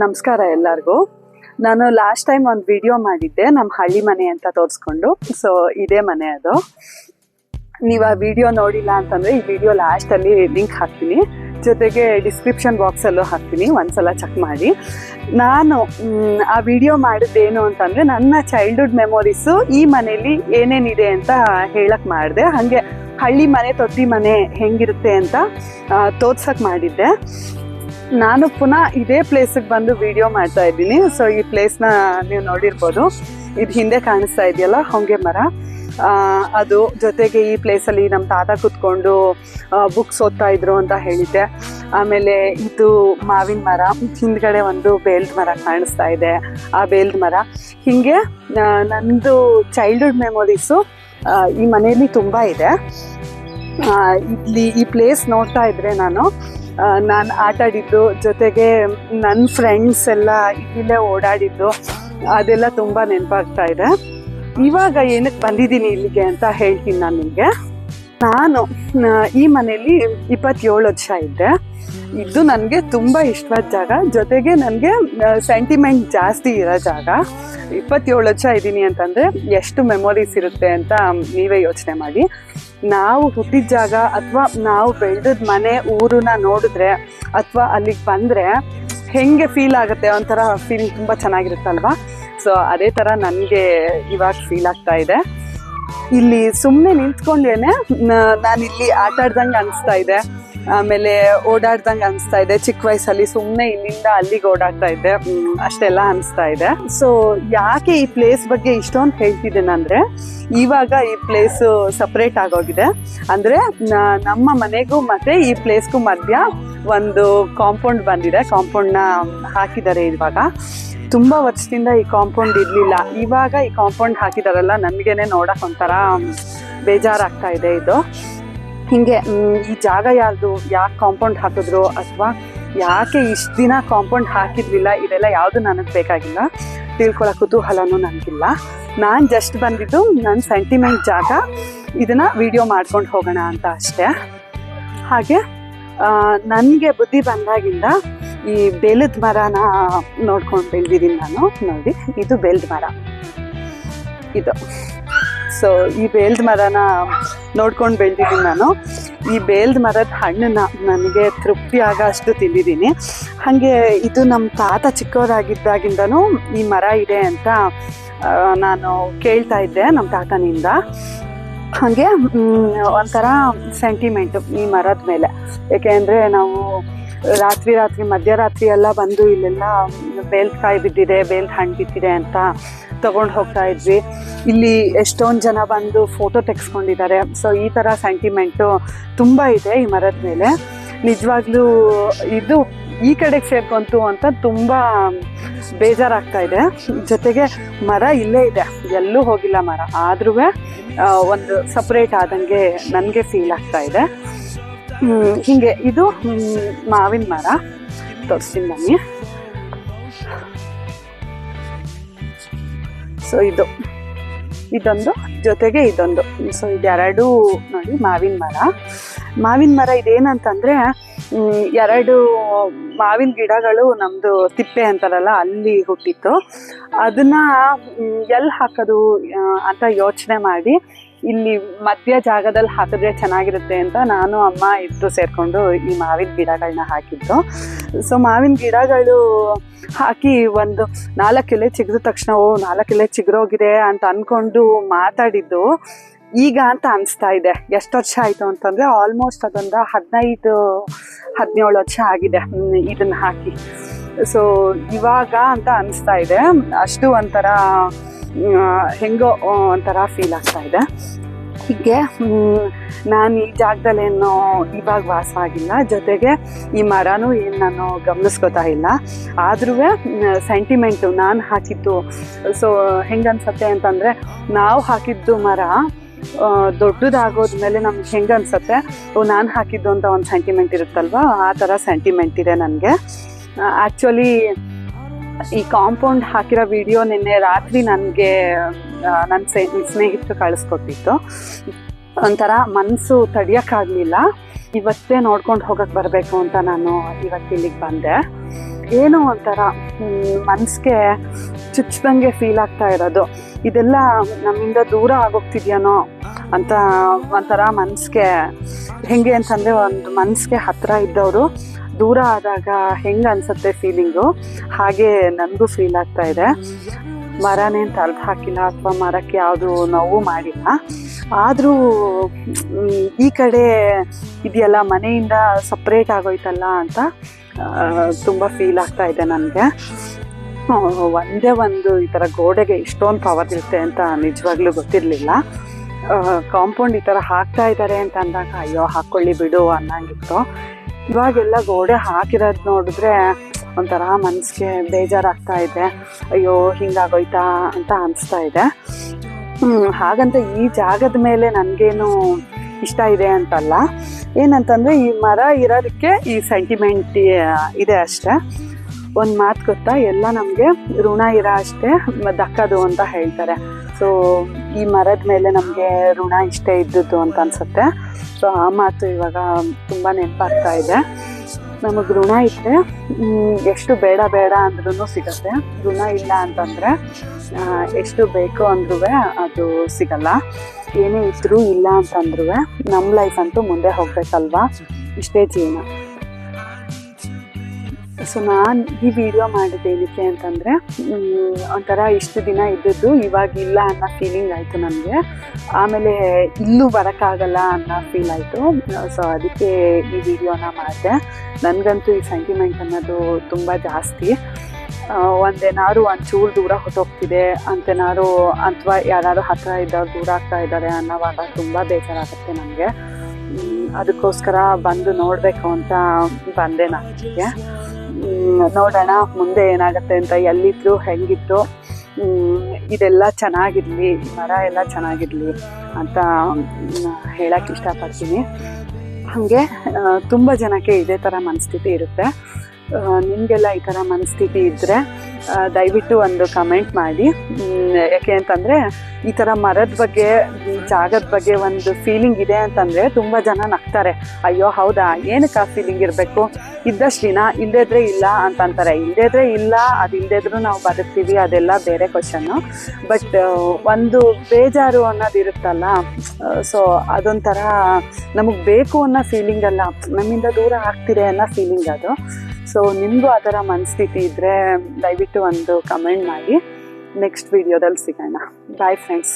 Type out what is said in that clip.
ನಮಸ್ಕಾರ ಎಲ್ಲರಿಗೂ. ನಾನು ಲಾಸ್ಟ್ ಟೈಮ್ ಒಂದು ವಿಡಿಯೋ ಮಾಡಿದ್ದೆ ನಮ್ಮ ಹಳ್ಳಿ ಮನೆ ಅಂತ ತೋರಿಸ್ಕೊಂಡು. ಸೊ ಇದೇ ಮನೆ ಅದು. ನೀವು ಆ ವಿಡಿಯೋ ನೋಡಿಲ್ಲ ಅಂತಂದರೆ, ಈ ವಿಡಿಯೋ ಲಾಸ್ಟಲ್ಲಿ ಲಿಂಕ್ ಹಾಕ್ತೀನಿ. ಜೊತೆಗೆ ಡಿಸ್ಕ್ರಿಪ್ಷನ್ ಬಾಕ್ಸಲ್ಲೂ ಹಾಕ್ತೀನಿ, ಒಂದ್ಸಲ ಚೆಕ್ ಮಾಡಿ. ನಾನು ಆ ವಿಡಿಯೋ ಮಾಡಿದ್ದೇನು ಅಂತಂದರೆ, ನನ್ನ ಚೈಲ್ಡ್ಹುಡ್ ಮೆಮೊರೀಸು ಈ ಮನೆಯಲ್ಲಿ ಏನೇನಿದೆ ಅಂತ ಹೇಳಕ್ಕೆ ಮಾಡಿದೆ. ಹಾಗೆ ಹಳ್ಳಿ ಮನೆ ತೊಟ್ಟಿ ಮನೆ ಹೆಂಗಿರುತ್ತೆ ಅಂತ ತೋರ್ಸಕ್ಕೆ ಮಾಡಿದ್ದೆ. ನಾನು ಪುನಃ ಇದೇ ಪ್ಲೇಸಿಗೆ ಬಂದು ವಿಡಿಯೋ ಮಾಡ್ತಾ ಇದ್ದೀನಿ. ಸೊ ಈ ಪ್ಲೇಸ್ನ ನೀವು ನೋಡಿರ್ಬೋದು. ಇದು ಹಿಂದೆ ಕಾಣಿಸ್ತಾ ಇದೆಯಲ್ಲ, ಹೊಂಗೆ ಮರ. ಅದು ಜೊತೆಗೆ ಈ ಪ್ಲೇಸಲ್ಲಿ ನಮ್ಮ ತಾತ ಕೂತ್ಕೊಂಡು ಬುಕ್ಸ್ ಓದ್ತಾ ಇದ್ರು ಅಂತ ಹೇಳಿದ್ದೆ. ಆಮೇಲೆ ಇದು ಮಾವಿನ ಮರ. ಹಿಂದ್ಗಡೆ ಒಂದು ಬೇಲ್ದ ಮರ ಕಾಣಿಸ್ತಾ ಇದೆ. ಆ ಬೇಲ್ದ ಮರ. ಹೀಗೆ ನಂದು ಚೈಲ್ಡ್ಹುಡ್ ಮೆಮೊರೀಸು ಈ ಮನೆಯಲ್ಲಿ ತುಂಬ ಇದೆ. ಇಲ್ಲಿ ಈ ಪ್ಲೇಸ್ ನೋಡ್ತಾ ಇದ್ರೆ ನಾನು ನಾನು ಆಟ ಆಡಿದ್ದು ಜೊತೆಗೆ ನನ್ನ ಫ್ರೆಂಡ್ಸ್ ಎಲ್ಲ ಇಲ್ಲೇ ಓಡಾಡಿದ್ದು, ಅದೆಲ್ಲ ತುಂಬ ನೆನಪಾಗ್ತಾ ಇದೆ. ಇವಾಗ ಏನಕ್ಕೆ ಬಂದಿದ್ದೀನಿ ಇಲ್ಲಿಗೆ ಅಂತ ಹೇಳ್ತೀನಿ ನಾನು ನಿಮಗೆ. ನಾನು ಈ ಮನೆಯಲ್ಲಿ ಇಪ್ಪತ್ತೇಳು ವರ್ಷ ಇದ್ದೆ. ಇದು ನನಗೆ ತುಂಬ ಇಷ್ಟವಾದ ಜಾಗ. ಜೊತೆಗೆ ನನಗೆ ಸೆಂಟಿಮೆಂಟ್ ಜಾಸ್ತಿ ಇರೋ ಜಾಗ. ಇಪ್ಪತ್ತೇಳು ವರ್ಷ ಇದ್ದೀನಿ ಅಂತಂದರೆ ಎಷ್ಟು ಮೆಮೊರೀಸ್ ಇರುತ್ತೆ ಅಂತ ನೀವೇ ಯೋಚನೆ ಮಾಡಿ. ನಾವು ಹುಟ್ಟಿದ ಜಾಗ ಅಥವಾ ನಾವು ಬೆಳೆದ ಮನೆ ಊರನ್ನ ನೋಡಿದ್ರೆ ಅಥವಾ ಅಲ್ಲಿಗೆ ಬಂದರೆ ಹೆಂಗೆ ಫೀಲ್ ಆಗುತ್ತೆ ಒಂಥರ ಫೀಲಿಂಗ್ ತುಂಬ ಚೆನ್ನಾಗಿರುತ್ತಲ್ವಾ? ಸೊ ಅದೇ ಥರ ನನಗೆ ಇವಾಗ ಫೀಲ್ ಆಗ್ತಾ ಇದೆ. ಇಲ್ಲಿ ಸುಮ್ಮನೆ ನಿಂತ್ಕೊಂಡೇನೆ ನಾನು ಇಲ್ಲಿ ಆಟ ಅನಿಸ್ತಾ ಇದೆ. ಆಮೇಲೆ ಓಡಾಡ್ದಂಗೆ ಅನಿಸ್ತಾ ಇದೆ. ಚಿಕ್ಕ ವಯಸ್ಸಲ್ಲಿ ಸುಮ್ಮನೆ ಇಲ್ಲಿಂದ ಅಲ್ಲಿಗೆ ಓಡಾಡ್ತಾ ಇದ್ದೆ. ಅಷ್ಟೆಲ್ಲ ಅನಿಸ್ತಾ ಇದೆ. ಸೊ ಯಾಕೆ ಈ ಪ್ಲೇಸ್ ಬಗ್ಗೆ ಇಷ್ಟೊಂದು ಹೇಳ್ತಿದ್ದೇನೆ ಅಂದರೆ ಇವಾಗ ಈ ಪ್ಲೇಸು ಸಪ್ರೇಟ್ ಆಗೋಗಿದೆ. ಅಂದರೆ ನಮ್ಮ ಮನೆಗೂ ಮತ್ತೆ ಈ ಪ್ಲೇಸ್ಗೂ ಮಧ್ಯ ಒಂದು ಕಾಂಪೌಂಡ್ ಬಂದಿದೆ. ಕಾಂಪೌಂಡ್ನ ಹಾಕಿದ್ದಾರೆ ಇವಾಗ. ತುಂಬ ವರ್ಷದಿಂದ ಈ ಕಾಂಪೌಂಡ್ ಇರಲಿಲ್ಲ. ಇವಾಗ ಈ ಕಾಂಪೌಂಡ್ ಹಾಕಿದಾರಲ್ಲ ನನಗೇನೆ ನೋಡಕ್ ಒಂಥರ ಬೇಜಾರಾಗ್ತಾ ಇದೆ ಇದು. ಹಿಂಗೆ ಈ ಜಾಗ ಯಾರ್ದು, ಯಾಕೆ ಕಾಂಪೌಂಡ್ ಹಾಕಿದ್ರು ಅಥವಾ ಯಾಕೆ ಇಷ್ಟು ದಿನ ಕಾಂಪೌಂಡ್ ಹಾಕಿದ್ವಿಲ್ಲ, ಇದೆಲ್ಲ ಯಾವುದು ನನಗೆ ಬೇಕಾಗಿಲ್ಲ. ತಿಳ್ಕೊಳ್ಳೋ ಕುತೂಹಲನೂ ನನಗಿಲ್ಲ ನಾನು ಜಸ್ಟ್ ಬಂದಿದ್ದು ನನ್ನ ಸೆಂಟಿಮೆಂಟ್ ಜಾಗ. ಇದನ್ನು ವಿಡಿಯೋ ಮಾಡ್ಕೊಂಡು ಹೋಗೋಣ ಅಂತ ಅಷ್ಟೇ. ಹಾಗೆ ನನಗೆ ಬುದ್ಧಿ ಬಂದಾಗಿಂದ ಈ ಬೆಲದ ಮರನ ನೋಡ್ಕೊಂಡು ಬೆಳೆದಿದ್ದೀನಿ ನಾನು. ನೋಡಿ, ಇದು ಬೆಲ್ದ ಮರ. ಇದು. ಸೊ ಈ ಬೆಲ್ದ ಮರನ ನೋಡ್ಕೊಂಡು ಬೆಳೆದಿದ್ದೀನಿ ನಾನು. ಈ ಬೇಲ್ದ ಮರದ ಹಣ್ಣನ್ನ ನನಗೆ ತೃಪ್ತಿ ಆಗೋ ಅಷ್ಟು ತಿಂದಿದ್ದೀನಿ. ಹಾಗೆ ಇದು ನಮ್ಮ ತಾತ ಚಿಕ್ಕವರಾಗಿದ್ದಾಗಿಂದನೂ ಈ ಮರ ಇದೆ ಅಂತ ನಾನು ಕೇಳ್ತಾ ಇದ್ದೆ ನಮ್ಮ ತಾತನಿಂದ. ಹಾಗೆ ಒಂಥರ ಸೆಂಟಿಮೆಂಟು ಈ ಮರದ ಮೇಲೆ. ಏಕೆಂದರೆ ನಾವು ರಾತ್ರಿ ರಾತ್ರಿ, ಮಧ್ಯರಾತ್ರಿ ಎಲ್ಲ ಬಂದು ಇಲ್ಲೆಲ್ಲ ಕಾಯಿ ಬಿದ್ದಿದೆ ಬೇಲ್ ಹಣ್ಣು ಬಿದ್ದಿದೆ ಅಂತ ತಗೊಂಡು ಹೋಗ್ತಾ ಇದ್ವಿ. ಇಲ್ಲಿ ಎಷ್ಟೊಂದು ಜನ ಬಂದು ಫೋಟೋ ತೆಗೆಸ್ಕೊಂಡಿದ್ದಾರೆ. ಸೊ ಈ ಥರ ಸೆಂಟಿಮೆಂಟು ತುಂಬ ಇದೆ ಈ ಮರದ ಮೇಲೆ. ನಿಜವಾಗ್ಲೂ ಇದು ಈ ಕಡೆಗೆ ಸೇರ್ಕೊಂತು ಅಂತ ತುಂಬ ಬೇಜಾರಾಗ್ತಾ ಇದೆ. ಜೊತೆಗೆ ಮರ ಇಲ್ಲೇ ಇದೆ. ಎಲ್ಲೂ ಹೋಗಿಲ್ಲ ಮರ. ಆದ್ರೂ ಒಂದು ಸಪ್ರೇಟ್ ಆದಂಗೆ ನನಗೆ ಫೀಲ್ ಆಗ್ತಾ ಇದೆ. ಹಿಂಗೆ ಇದು ಮಾವಿನ ಮರ. ತೋರಿಸ್ತೀನಿ ಬನ್ನಿ. ಸೊ ಇದು. ಇದೊಂದು, ಜೊತೆಗೆ ಇದೊಂದು. ಸೊ ಇದೆರಡು ನೋಡಿ, ಮಾವಿನ ಮರ. ಮಾವಿನ ಮರ ಇದೇನಂತಂದರೆ ಎರಡು ಮಾವಿನ ಗಿಡಗಳು ನಮ್ಮದು ತಿಪ್ಪೆ ಅಂತಾರಲ್ಲ, ಅಲ್ಲಿ ಹುಟ್ಟಿತ್ತು. ಅದನ್ನ ಎಲ್ಲಿ ಹಾಕೋದು ಅಂತ ಯೋಚನೆ ಮಾಡಿ ಇಲ್ಲಿ ಮಧ್ಯ ಜಾಗದಲ್ಲಿ ಹಾಕಿದ್ರೆ ಚೆನ್ನಾಗಿರುತ್ತೆ ಅಂತ ನಾನು, ಅಮ್ಮ ಇಬ್ಬರು ಸೇರಿಕೊಂಡು ಈ ಮಾವಿನ ಗಿಡಗಳನ್ನ ಹಾಕಿದ್ದು. ಸೊ ಮಾವಿನ ಗಿಡಗಳು ಹಾಕಿ ಒಂದು ನಾಲ್ಕು ಎಲೆ ಚಿಗಿದ ತಕ್ಷಣ, ಓ, ನಾಲ್ಕು ಎಲೆ ಚಿಗುರೋಗಿದೆ ಅಂತ ಅಂದ್ಕೊಂಡು ಮಾತಾಡಿದ್ದು. ಈಗ ಅಂತ ಅನಿಸ್ತಾ ಇದೆ, ಎಷ್ಟು ವರ್ಷ ಆಯಿತು ಅಂತಂದರೆ ಆಲ್ಮೋಸ್ಟ್ ಅದೊಂದು ಹದಿನೈದು, ಹದಿನೇಳು ವರ್ಷ ಆಗಿದೆ ಇದನ್ನು ಹಾಕಿ. ಸೊ ಇವಾಗ ಅಂತ ಅನಿಸ್ತಾ ಇದೆ. ಅಷ್ಟು ಒಂಥರ ಹೆಂಗೋ ಒಂಥರ ಫೀಲ್ ಆಗ್ತಾ ಇದೆ. ಹೀಗೆ ನಾನು ಈ ಜಾಗದಲ್ಲೇನು ಇವಾಗ ವಾಸ ಆಗಿಲ್ಲ. ಜೊತೆಗೆ ಈ ಮರನೂ ಏನು ನಾನು ಗಮನಿಸ್ಕೋತಾ ಇಲ್ಲ. ಆದ್ರೂ ಸೆಂಟಿಮೆಂಟು ನಾನು ಹಾಕಿದ್ದು ಸೊ ಹೆಂಗನ್ಸತ್ತೆ ಅಂತಂದರೆ, ನಾವು ಹಾಕಿದ್ದು ಮರ ದೊಡ್ಡದಾಗೋದ ದೊಡ್ಡದಾಗೋದ್ಮೇಲೆ ನಮ್ಗೆ ಹೆಂಗೆ ಅನ್ಸತ್ತೆ ಓ, ನಾನು ಹಾಕಿದ್ದು ಅಂತ ಒಂದು ಸೆಂಟಿಮೆಂಟ್ ಇರುತ್ತಲ್ವ? ಆ ಥರ ಸೆಂಟಿಮೆಂಟ್ ಇದೆ ನನಗೆ. ಆ್ಯಕ್ಚುಲಿ ಈ ಕಾಂಪೌಂಡ್ ಹಾಕಿರೋ ವಿಡಿಯೋ ನಿನ್ನೆ ರಾತ್ರಿ ನನಗೆ ನನ್ನ ಸ್ನೇಹಿತರು ಕಳಿಸ್ಕೊಟ್ಟಿತ್ತು. ಒಂಥರ ಮನಸ್ಸು ತಡಿಯೋಕ್ಕಾಗಲಿಲ್ಲ ಇವತ್ತೇ ನೋಡ್ಕೊಂಡು ಹೋಗಕ್ಕೆ ಬರಬೇಕು ಅಂತ ನಾನು ಇವತ್ತು ಇಲ್ಲಿಗೆ ಬಂದೆ. ಏನೋ ಒಂಥರ ಮನಸ್ಸಿಗೆ ಚುಚ್ಚದಂಗೆ ಫೀಲ್ ಆಗ್ತಾ ಇರೋದು. ಇದೆಲ್ಲ ನಮ್ಮಿಂದ ದೂರ ಆಗೋಗ್ತಿದ್ಯಾನೋ ಅಂತ ಒಂಥರ ಮನಸ್ಸಿಗೆ ಹೆಂಗೆ ಅಂತಂದರೆ ಒಂದು ಮನಸ್ಸಿಗೆ ಹತ್ತಿರ ಇದ್ದವರು ದೂರ ಆದಾಗ ಹೆಂಗೆ ಅನ್ಸುತ್ತೆ ಫೀಲಿಂಗು ಹಾಗೆ ನನಗೂ ಫೀಲ್ ಆಗ್ತಾ ಇದೆ. ಮರನೇ ತಳ್ದು ಹಾಕಿಲ್ಲ ಅಥವಾ ಮರಕ್ಕೆ ಯಾವುದು ನೋವು ಮಾಡಿಲ್ಲ. ಆದರೂ ಈ ಕಡೆ ಇದೆಯಲ್ಲ, ಮನೆಯಿಂದ ಸಪ್ರೇಟ್ ಆಗೋಯ್ತಲ್ಲ ಅಂತ ತುಂಬ ಫೀಲ್ ಆಗ್ತಾ ಇದೆ ನನಗೆ. ಒಂದೇ ಒಂದು ಈ ಥರ ಗೋಡೆಗೆ ಇಷ್ಟೊಂದು ಪವರ್ ಇರುತ್ತೆ ಅಂತ ನಿಜವಾಗ್ಲೂ ಗೊತ್ತಿರಲಿಲ್ಲ. ಕಾಂಪೌಂಡ್ ಈ ಥರ ಹಾಕ್ತಾ ಇದ್ದಾರೆ ಅಂತ ಅಂದಾಗ, ಅಯ್ಯೋ ಹಾಕ್ಕೊಳ್ಳಿ ಬಿಡು ಅನ್ನಂಗಿತ್ತು. ಇವಾಗೆಲ್ಲ ಗೋಡೆ ಹಾಕಿರೋದು ನೋಡಿದ್ರೆ ಒಂಥರ ಮನಸ್ಸಿಗೆ ಬೇಜಾರಾಗ್ತಾ ಇದೆ. ಅಯ್ಯೋ, ಹಿಂಗಾಗೋಯ್ತಾ ಅಂತ ಅನಿಸ್ತಾ ಇದೆ. ಹಾಗಂತ ಈ ಜಾಗದ ಮೇಲೆ ನನಗೇನು ಇಷ್ಟ ಇದೆ ಅಂತಲ್ಲ. ಏನಂತಂದರೆ ಈ ಮರ ಇರೋದಕ್ಕೆ ಈ ಸೆಂಟಿಮೆಂಟ್ ಇದೆ ಅಷ್ಟೇ. ಒಂದು ಮಾತು ಗೊತ್ತಾ? ಎಲ್ಲ ನಮಗೆ ಋಣ ಇರೋ ಅಷ್ಟೇ ದಕ್ಕದು ಅಂತ ಹೇಳ್ತಾರೆ. ಸೊ, ಈ ಮರದ ಮೇಲೆ ನಮಗೆ ಋಣ ಇಷ್ಟೇ ಇದ್ದದ್ದು ಅಂತ ಅನ್ಸುತ್ತೆ. ಸೊ, ಆ ಮಾತು ಇವಾಗ ತುಂಬ ನೆನಪಾಗ್ತಾ ಇದೆ. ನಮಗೆ ಋಣ ಇದ್ದರೆ ಎಷ್ಟು ಬೇಡ ಬೇಡ ಅಂದ್ರೂ ಸಿಗತ್ತೆ. ಋಣ ಇಲ್ಲ ಅಂತಂದರೆ ಎಷ್ಟು ಬೇಕು ಅಂದ್ರೂ ಅದು ಸಿಗಲ್ಲ. ಏನೇ ಇದ್ರೂ ಇಲ್ಲ ಅಂತಂದ್ರೂ ನಮ್ಮ ಲೈಫ್ ಅಂತೂ ಮುಂದೆ ಹೋಗ್ಬೇಕಲ್ವಾ? ಇಷ್ಟೇ ಜೀವನ. ಸೊ ನಾನು ಈ ವಿಡಿಯೋ ಮಾಡಿದ್ದೇನಕ್ಕೆ ಅಂತಂದರೆ ಒಂಥರ ಇಷ್ಟು ದಿನ ಇದ್ದದ್ದು ಇವಾಗ ಇಲ್ಲ ಅನ್ನೋ ಫೀಲಿಂಗ್ ಆಯಿತು ನನಗೆ ಆಮೇಲೆ ಇಲ್ಲೂ ಬರೋಕ್ಕಾಗಲ್ಲ ಅನ್ನೋ ಫೀಲ್ ಆಯಿತು. ಸೊ ಅದಕ್ಕೆ ಈ ವಿಡಿಯೋನ ಮಾಡಿದೆ. ನನಗಂತೂ ಈ ಸೆಂಟಿಮೆಂಟ್ ಅನ್ನೋದು ತುಂಬ ಜಾಸ್ತಿ. ಒಂದೇನಾದ್ರು ಒಂಚೂರು ದೂರ ಹೊಟ್ಟೋಗ್ತಿದೆ ಅಂತೇನಾದ್ರು ಅಥವಾ ಯಾರು ಹತ್ರ ಇದ್ದಾರೆ ದೂರ ಆಗ್ತಾ ಇದ್ದಾರೆ ಅನ್ನೋವಾಗ ತುಂಬ ಬೇಜಾರಾಗುತ್ತೆ ನನಗೆ ಅದಕ್ಕೋಸ್ಕರ ಬಂದು ನೋಡಬೇಕು ಅಂತ ಬಂದೆ ನಾನು ನೋಡೋಣ, ಮುಂದೆ ಏನಾಗುತ್ತೆ ಅಂತ ಎಲ್ಲಿದ್ರು ಹೆಂಗಿತ್ತು ಇದೆಲ್ಲ ಚೆನ್ನಾಗಿರ್ಲಿ, ಮರ ಎಲ್ಲ ಚೆನ್ನಾಗಿರ್ಲಿ ಅಂತ ಹೇಳಕ್ಕೆ ಇಷ್ಟಪಡ್ತೀನಿ. ಹಾಗೆ ತುಂಬ ಜನಕ್ಕೆ ಇದೇ ಥರ ಮನಸ್ಥಿತಿ ಇರುತ್ತೆ. ನಿಮಗೆಲ್ಲ ಈ ಥರ ಮನಸ್ಥಿತಿ ಇದ್ದರೆ ದಯವಿಟ್ಟು ಒಂದು ಕಮೆಂಟ್ ಮಾಡಿ. ಯಾಕೆ ಅಂತಂದರೆ ಈ ಥರ ಮರದ ಬಗ್ಗೆ ಜಾಗದ ಬಗ್ಗೆ ಒಂದು ಫೀಲಿಂಗ್ ಇದೆ ಅಂತಂದರೆ ತುಂಬ ಜನ ನಗ್ತಾರೆ. ಅಯ್ಯೋ, ಹೌದಾ? ಏನಕ್ಕೆ ಆ ಫೀಲಿಂಗ್ ಇರಬೇಕು? ಇದ್ದಷ್ಟು ದಿನ ಇಲ್ಲದಿದ್ರೆ ಇಲ್ಲ ಅಂತ ಅಂತಾರೆ. ಇಲ್ಲದಿದ್ರೆ ಇಲ್ಲ, ಅದು ಇಲ್ಲದಿದ್ರು ನಾವು ಬದುಕ್ತೀವಿ, ಅದೆಲ್ಲ ಬೇರೆ ಕ್ವಶನ್ನು ಬಟ್ ಒಂದು ಬೇಜಾರು ಅನ್ನೋದು ಇರುತ್ತಲ್ಲ ಸೊ ಅದೊಂಥರ ನಮಗೆ ಬೇಕು ಅನ್ನೋ ಫೀಲಿಂಗ್ ಅಲ್ಲ. ನಮ್ಮಿಂದ ದೂರ ಆಗ್ತಿದೆ ಅನ್ನೋ ಫೀಲಿಂಗ್ ಅದು. ಸೊ ನಿಮಗೂ ಆ ಥರ ಮನಸ್ಥಿತಿ ಇದ್ದರೆ ದಯವಿಟ್ಟು ಒಂದು ಕಮೆಂಟ್ ಮಾಡಿ. ನೆಕ್ಸ್ಟ್ ವಿಡಿಯೋದಲ್ಲಿ ಸಿಗೋಣ. Bye friends